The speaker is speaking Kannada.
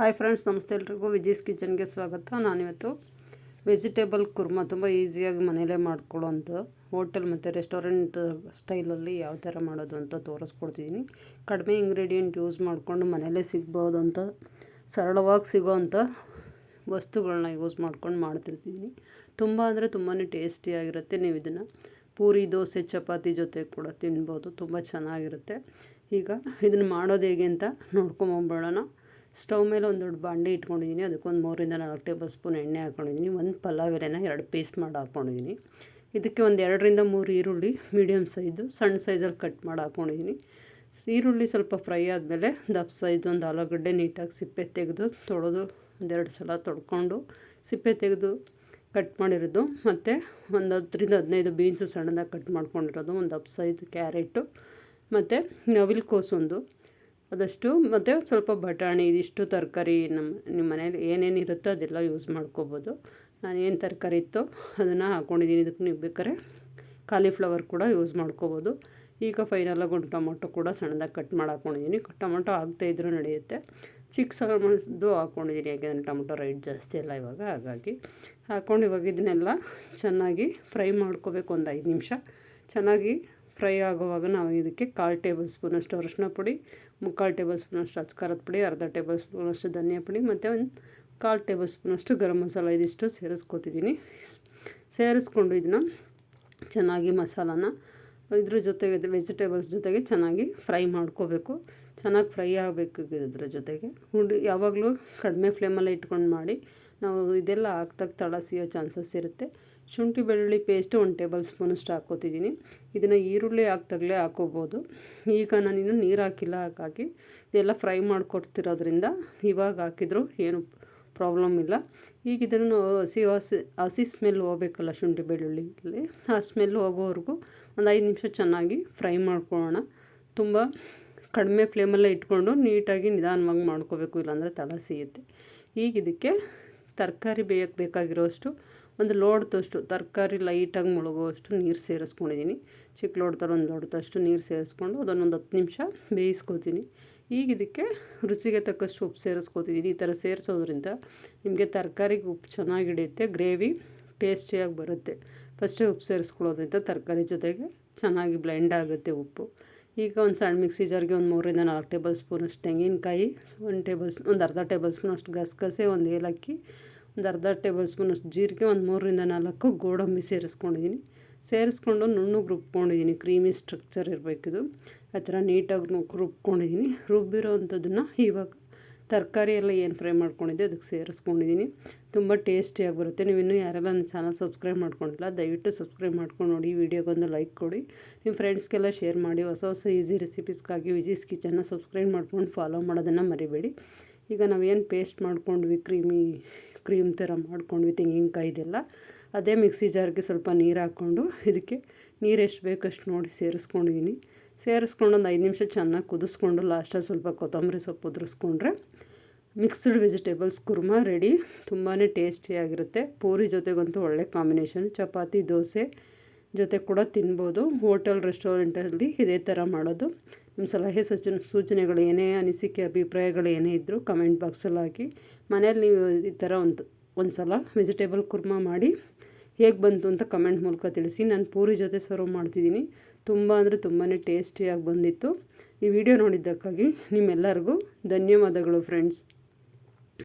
ಹಾಯ್ ಫ್ರೆಂಡ್ಸ್ ನಮಸ್ತೆ ಎಲ್ರಿಗೂ. ವಿಜೀಸ್ ಕಿಚನ್ಗೆ ಸ್ವಾಗತ. ನಾನಿವತ್ತು ವೆಜಿಟೇಬಲ್ ಕುರ್ಮಾ, ತುಂಬ ಈಸಿಯಾಗಿ ಮನೇಲೇ ಮಾಡ್ಕೊಳ್ಳೋಂಥ ಹೋಟೆಲ್ ಮತ್ತು ರೆಸ್ಟೋರೆಂಟ್ ಸ್ಟೈಲಲ್ಲಿ ಯಾವ ಥರ ಮಾಡೋದು ಅಂತ ತೋರಿಸ್ಕೊಡ್ತಿದ್ದೀನಿ. ಕಡಿಮೆ ಇಂಗ್ರೀಡಿಯೆಂಟ್ ಯೂಸ್ ಮಾಡಿಕೊಂಡು ಮನೇಲೇ ಸಿಗ್ಬೋದು ಅಂತ ಸರಳವಾಗಿ ಸಿಗೋವಂಥ ವಸ್ತುಗಳನ್ನ ಯೂಸ್ ಮಾಡ್ಕೊಂಡು ಮಾಡ್ತಿರ್ತೀನಿ. ತುಂಬ ಅಂದರೆ ತುಂಬಾ ಟೇಸ್ಟಿಯಾಗಿರುತ್ತೆ ನೀವು ಇದನ್ನು ಪೂರಿ, ದೋಸೆ, ಚಪಾತಿ ಜೊತೆ ಕೂಡ ತಿನ್ಬೋದು. ತುಂಬ ಚೆನ್ನಾಗಿರುತ್ತೆ. ಈಗ ಇದನ್ನು ಮಾಡೋದು ಹೇಗೆ ಅಂತ ನೋಡ್ಕೊಂಬಂಬಿಡೋಣ ಸ್ಟವ್ ಮೇಲೆ ಒಂದು ದೊಡ್ಡ ಬಾಂಡೆ ಇಟ್ಕೊಂಡಿದ್ದೀನಿ. ಅದಕ್ಕೊಂದು ಮೂರಿಂದ ನಾಲ್ಕು ಟೇಬಲ್ ಸ್ಪೂನ್ ಎಣ್ಣೆ ಹಾಕ್ಕೊಂಡಿದ್ದೀನಿ ಒಂದು ಪಲಾವ್ ಎಲೆನ ಎರಡು ಪೀಸ್ ಮಾಡಿ ಹಾಕ್ಕೊಂಡಿದ್ದೀನಿ ಇದಕ್ಕೆ ಒಂದು ಎರಡರಿಂದ ಮೂರು ಈರುಳ್ಳಿ ಮೀಡಿಯಮ್ ಸೈಜು, ಸಣ್ಣ ಸೈಜಲ್ಲಿ ಕಟ್ ಮಾಡಿ ಹಾಕ್ಕೊಂಡಿದ್ದೀನಿ ಈರುಳ್ಳಿ ಸ್ವಲ್ಪ ಫ್ರೈ ಆದಮೇಲೆ ದಪ್ಪ ಸೈಜ್ ಒಂದು ಆಲೂಗಡ್ಡೆ ನೀಟಾಗಿ ಸಿಪ್ಪೆ ತೆಗೆದು ತೊಳೆದು ಒಂದೆರಡು ಸಲ ತೊಳ್ಕೊಂಡು ಸಿಪ್ಪೆ ತೆಗೆದು ಕಟ್ ಮಾಡಿರೋದು. ಮತ್ತು ಒಂದು ಹತ್ತರಿಂದ ಹದಿನೈದು ಬೀನ್ಸು ಸಣ್ಣದಾಗಿ ಕಟ್ ಮಾಡ್ಕೊಂಡಿರೋದು. ಒಂದು ದಪ್ಪ ಸೈಜ್ ಕ್ಯಾರೆಟು. ಮತ್ತು ನವಿಲು ಒಂದು. ಅದಷ್ಟು ಮತ್ತು ಸ್ವಲ್ಪ ಬಟಾಣಿ, ಇದಿಷ್ಟು ತರಕಾರಿ ನಮ್ಮ ನಿಮ್ಮ ಮನೇಲಿ ಏನೇನು ಇರುತ್ತೋ ಅದೆಲ್ಲ ಯೂಸ್ ಮಾಡ್ಕೋಬೋದು. ನಾನು ಏನು ತರಕಾರಿ ಇತ್ತೋ ಅದನ್ನು ಹಾಕ್ಕೊಂಡಿದ್ದೀನಿ ಇದಕ್ಕೆ ನೀವು ಬೇಕಾದ್ರೆ ಕಾಲಿಫ್ಲವರ್ ಕೂಡ ಯೂಸ್ ಮಾಡ್ಕೋಬೋದು. ಈಗ ಫೈನಲಾಗಿ ಒಂದು ಟೊಮೊಟೊ ಕೂಡ ಸಣ್ಣದಾಗಿ ಕಟ್ ಮಾಡಿ ಹಾಕ್ಕೊಂಡಿದ್ದೀನಿ ಟೊಮೊಟೊ ಇದ್ರೂ ನಡೆಯುತ್ತೆ. ಚಿಕ್ಕ ಸಣ್ಣದು ಹಾಕ್ಕೊಂಡಿದ್ದೀನಿ ಯಾಕೆಂದರೆ ಟೊಮೊಟೊ ರೈಟ್ ಜಾಸ್ತಿ ಅಲ್ಲ ಇವಾಗ, ಹಾಗಾಗಿ. ಹಾಕ್ಕೊಂಡು ಇವಾಗ ಇದನ್ನೆಲ್ಲ ಚೆನ್ನಾಗಿ ಫ್ರೈ ಮಾಡ್ಕೋಬೇಕು ಒಂದು ಐದು ನಿಮಿಷ. ಚೆನ್ನಾಗಿ ಫ್ರೈ ಆಗುವಾಗ ನಾವು ಇದಕ್ಕೆ ಕಾಲು ಟೇಬಲ್ ಸ್ಪೂನಷ್ಟು ಅರಶಿನ ಪುಡಿ, ಮುಕ್ಕಾಲು ಟೇಬಲ್ ಸ್ಪೂನಷ್ಟು ಅಚ್ಕಾರದ ಪುಡಿ, ಅರ್ಧ ಟೇಬಲ್ ಸ್ಪೂನಷ್ಟು ಧನಿಯಾ ಪುಡಿ, ಮತ್ತು ಒಂದು ಕಾಲು ಟೇಬಲ್ ಸ್ಪೂನಷ್ಟು ಗರಂ ಮಸಾಲ ಇದಿಷ್ಟು ಸೇರಿಸ್ಕೊತಿದ್ದೀನಿ ಸೇರಿಸ್ಕೊಂಡು ಇದನ್ನ ಚೆನ್ನಾಗಿ ಮಸಾಲಾನ ಇದ್ರ ಜೊತೆಗೆ ವೆಜಿಟೇಬಲ್ಸ್ ಜೊತೆಗೆ ಚೆನ್ನಾಗಿ ಫ್ರೈ ಮಾಡ್ಕೋಬೇಕು. ಚೆನ್ನಾಗಿ ಫ್ರೈ ಆಗಬೇಕು ಇದ್ರ ಜೊತೆಗೆ. ಹುಡಿ ಯಾವಾಗಲೂ ಕಡಿಮೆ ಫ್ಲೇಮಲ್ಲೇ ಇಟ್ಕೊಂಡು ಮಾಡಿ ನಾವು ಇದೆಲ್ಲ ಹಾಕ್ದಾಗ ತಳ ಸಿಯೋ ಚಾನ್ಸಸ್ ಇರುತ್ತೆ. ಶುಂಠಿ ಬೆಳ್ಳುಳ್ಳಿ ಪೇಸ್ಟು ಒಂದು ಟೇಬಲ್ ಸ್ಪೂನಷ್ಟು ಹಾಕ್ಕೋತಿದ್ದೀನಿ. ಇದನ್ನು ಈರುಳ್ಳಿ ಹಾಕ್ದಾಗಲೇ ಹಾಕೋಬೋದು ಈಗ ನಾನಿನ್ನು ನೀರು ಹಾಕಿಲ್ಲ, ಹಾಗಾಗಿ ಇದೆಲ್ಲ ಫ್ರೈ ಮಾಡಿಕೊಡ್ತಿರೋದ್ರಿಂದ ಇವಾಗ ಹಾಕಿದ್ರು ಏನು ಪ್ರಾಬ್ಲಮ್ ಇಲ್ಲ. ಈಗ ಇದನ್ನು ಹಸಿ ಹಸಿ ಹಸಿ ಸ್ಮೆಲ್ ಹೋಗ್ಬೇಕಲ್ಲ ಶುಂಠಿ ಬೆಳ್ಳುಳ್ಳಿಯಲ್ಲಿ ಆ ಸ್ಮೆಲ್ ಹೋಗೋವರೆಗೂ ಒಂದು ಐದು ನಿಮಿಷ ಚೆನ್ನಾಗಿ ಫ್ರೈ ಮಾಡ್ಕೊಳ್ಳೋಣ. ತುಂಬ ಕಡಿಮೆ ಫ್ಲೇಮಲ್ಲೇ ಇಟ್ಕೊಂಡು ನೀಟಾಗಿ ನಿಧಾನವಾಗಿ ಮಾಡ್ಕೋಬೇಕು, ಇಲ್ಲಾಂದರೆ ತಳ ಸಿಗುತ್ತೆ ಈಗ ಇದಕ್ಕೆ ತರಕಾರಿ ಬೇಯಕ್ಕೆ ಬೇಕಾಗಿರೋಷ್ಟು ಒಂದು ಲೋಡ್ದಷ್ಟು, ತರಕಾರಿ ಲೈಟಾಗಿ ಮುಳುಗುವಷ್ಟು ನೀರು ಸೇರಿಸ್ಕೊಂಡಿದ್ದೀನಿ. ಚಿಕ್ಕ ಲೋಡ್ ಥರ ಒಂದು ಲೋಡ್ದಷ್ಟು ನೀರು ಸೇರಿಸ್ಕೊಂಡು ಅದನ್ನೊಂದು ಹತ್ತು ನಿಮಿಷ ಬೇಯಿಸ್ಕೊತೀನಿ ಈಗ ಇದಕ್ಕೆ ರುಚಿಗೆ ತಕ್ಕಷ್ಟು ಉಪ್ಪು ಸೇರಿಸ್ಕೊತಿದ್ದೀನಿ ಈ ಥರ ಸೇರಿಸೋದ್ರಿಂದ ನಿಮಗೆ ತರಕಾರಿಗೆ ಉಪ್ಪು ಚೆನ್ನಾಗಿ ಹಿಡಿಯುತ್ತೆ, ಗ್ರೇವಿ ಟೇಸ್ಟಿಯಾಗಿ ಬರುತ್ತೆ. ಫಸ್ಟೇ ಉಪ್ಪು ಸೇರಿಸ್ಕೊಳ್ಳೋದ್ರಿಂದ ತರಕಾರಿ ಜೊತೆಗೆ ಚೆನ್ನಾಗಿ ಬ್ಲೆಂಡ್ ಆಗುತ್ತೆ ಉಪ್ಪು. ಈಗ ಒಂದು ಸಣ್ಣ ಮಿಕ್ಸಿ ಜಾರ್ಗೆ ಒಂದು ಮೂರರಿಂದ ನಾಲ್ಕು ಟೇಬಲ್ ಸ್ಪೂನಷ್ಟು ತೆಂಗಿನಕಾಯಿ, ಒಂದು ಟೇಬಲ್ ಒಂದು ಅರ್ಧ ಟೇಬಲ್ ಸ್ಪೂನಷ್ಟು ಗಸಗಸೆ, ಒಂದು ಏಲಕ್ಕಿ, ಒಂದು ಅರ್ಧ ಟೇಬಲ್ ಸ್ಪೂನಷ್ಟು ಜೀರಿಗೆ, ಒಂದು ಮೂರರಿಂದ ನಾಲ್ಕು ಗೋಡಂಬಿ ಸೇರಿಸ್ಕೊಂಡಿದ್ದೀನಿ. ಸೇರಿಸ್ಕೊಂಡು ನುಣ್ಣಗೆ ರುಬ್ಕೊಂಡಿದ್ದೀನಿ, ಕ್ರೀಮಿ ಸ್ಟ್ರಕ್ಚರ್ ಇರಬೇಕಿದು. ಆ ಥರ ನೀಟಾಗಿ ರುಬ್ಕೊಂಡಿದ್ದೀನಿ. ರುಬ್ಬಿರೋ ಅಂಥದ್ದನ್ನು ಇವಾಗ ತರಕಾರಿ ಎಲ್ಲ ಏನು ಫ್ರೈ ಮಾಡ್ಕೊಂಡಿದ್ದೆ ಅದಕ್ಕೆ ಸೇರಿಸ್ಕೊಂಡಿದ್ದೀನಿ. ತುಂಬ ಟೇಸ್ಟಿಯಾಗಿ ಬರುತ್ತೆ ನೀವು ಇನ್ನೂ ಯಾರೆಲ್ಲ ನನ್ನ ಚಾನಲ್ ಸಬ್ಸ್ಕ್ರೈಬ್ ಮಾಡ್ಕೊಂಡಿಲ್ಲ, ದಯವಿಟ್ಟು ಸಬ್ಸ್ಕ್ರೈಬ್ ಮಾಡ್ಕೊಂಡು ನೋಡಿ ವೀಡಿಯೋಗೊಂದು ಲೈಕ್ ಕೊಡಿ. ನಿಮ್ಮ ಫ್ರೆಂಡ್ಸ್ಗೆಲ್ಲ ಶೇರ್ ಮಾಡಿ, ಹೊಸ ಹೊಸ ಈಸಿ ರೆಸಿಪೀಸ್ಗಾಗಿ ವಿಜೀಸ್ ಕಿಚನ್ನ ಸಬ್ಸ್ಕ್ರೈಬ್ ಮಾಡ್ಕೊಂಡು ಫಾಲೋ ಮಾಡೋದನ್ನು ಮರಿಬೇಡಿ. ಈಗ ನಾವೇನು ಪೇಸ್ಟ್ ಮಾಡ್ಕೊಂಡ್ವಿ, ಕ್ರೀಮಿ, ಕ್ರೀಮ್ ಥರ ಮಾಡ್ಕೊಂಡ್ವಿ ತೆಂಗಿನಕಾಯ್ದೆಲ್ಲ ಅದೇ ಮಿಕ್ಸಿ ಜಾರ್ಗೆ ಸ್ವಲ್ಪ ನೀರು ಹಾಕ್ಕೊಂಡು ಇದಕ್ಕೆ ನೀರು ಎಷ್ಟು ಬೇಕಷ್ಟು ನೋಡಿ ಸೇರಿಸ್ಕೊಂಡಿದ್ದೀನಿ. ಸೇರಿಸ್ಕೊಂಡು ಒಂದು ಐದು ನಿಮಿಷ ಚೆನ್ನಾಗಿ ಕುದಿಸ್ಕೊಂಡು ಲಾಸ್ಟಲ್ಲಿ ಸ್ವಲ್ಪ ಕೊತ್ತಂಬರಿ ಸೊಪ್ಪು ಉದುರಿಸ್ಕೊಂಡ್ರೆ ಮಿಕ್ಸ್ಡ್ ವೆಜಿಟೇಬಲ್ಸ್ ಕುರ್ಮಾ ರೆಡಿ ತುಂಬಾ ಟೇಸ್ಟಿಯಾಗಿರುತ್ತೆ ಪೂರಿ ಜೊತೆಗಂತೂ ಒಳ್ಳೆ ಕಾಂಬಿನೇಷನ್ ಚಪಾತಿ, ದೋಸೆ ಜೊತೆ ಕೂಡ ತಿನ್ಬೋದು. ಹೋಟೆಲ್ ರೆಸ್ಟೋರೆಂಟಲ್ಲಿ ಇದೇ ಥರ ಮಾಡೋದು. ನಿಮ್ಮ ಸಲಹೆ ಸೂಚನೆ ಸೂಚನೆಗಳು ಏನೇ ಅನಿಸಿಕೆ, ಅಭಿಪ್ರಾಯಗಳು ಏನೇ ಇದ್ದರೂ ಕಮೆಂಟ್ ಬಾಕ್ಸಲ್ಲಿ ಹಾಕಿ. ಮನೇಲಿ ನೀವು ಈ ಥರ ಒಂದು ಒಂದು ಸಲ ವೆಜಿಟೇಬಲ್ ಕುರ್ಮಾ ಮಾಡಿ ಹೇಗೆ ಬಂತು ಅಂತ ಕಮೆಂಟ್ ಮೂಲಕ ತಿಳಿಸಿ. ನಾನು ಪೂರಿ ಜೊತೆ ಸರ್ವ್ ಮಾಡ್ತಿದ್ದೀನಿ. ತುಂಬ ಅಂದರೆ ತುಂಬಾ ಟೇಸ್ಟಿಯಾಗಿ ಬಂದಿತ್ತು. ಈ ವಿಡಿಯೋ ನೋಡಿದ್ದಕ್ಕಾಗಿ ನಿಮ್ಮೆಲ್ಲರಿಗೂ ಧನ್ಯವಾದಗಳು ಫ್ರೆಂಡ್ಸ್